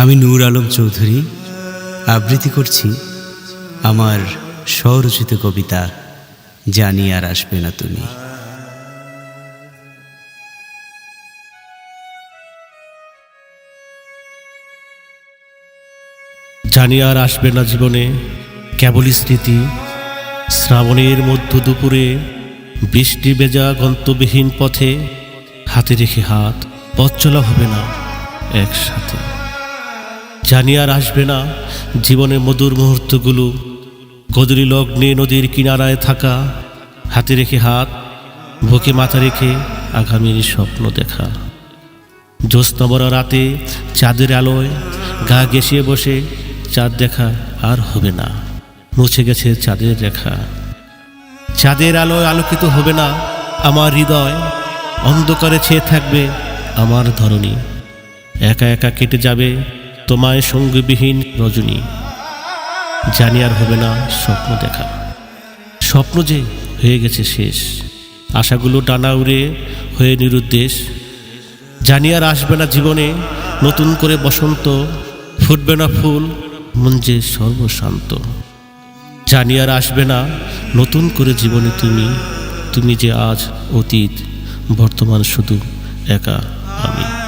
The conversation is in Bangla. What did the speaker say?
আমি নূর আলম চৌধুরী। আবৃত্তি করছি আমার স্বরচিত কবিতা, জানি আর আসবে না তুমি। জানি আর আসবে না জীবনে কেবলই স্মৃতি, শ্রাবণের মধ্য দুপুরে বৃষ্টি বেজা গন্তব্যহীন পথে হাতে রেখে হাত পথ চলা হবে না একসাথে। জানি আর আসবে না। জীবনে মধুর মুহূর্তগুলো গদরি লগ্নে নদীর কিনারায় থাকা, হাতে রেখে হাত, বুকে মাথা রেখে আগামীর স্বপ্ন দেখা। জ্যোৎস্নাবরা রাতে চাঁদের আলোয় গা গেছিয়ে বসে চাঁদ দেখা আর হবে না। মুছে গেছে চাঁদের রেখা। চাঁদের আলোয় আলোকিত হবে না আমার হৃদয়। অন্ধকারে ছেয়ে থাকবে আমার ধরনী একা একা কেটে যাবে তোমায় সঙ্গীবিহীন রজনী। জানি আর হবে না স্বপ্ন দেখা। স্বপ্ন যে হয়ে গেছে শেষ। আশাগুলো টানা উড়ে হয়ে নিরুদ্দেশ। জানি আর আসবে না জীবনে নতুন করে বসন্ত। ফুটবে না ফুল, মন যে সর্বশান্ত। জানি আর আসবে না নতুন করে জীবনে তুমি। তুমি যে আজ অতীত, বর্তমান শুধু একা আমি।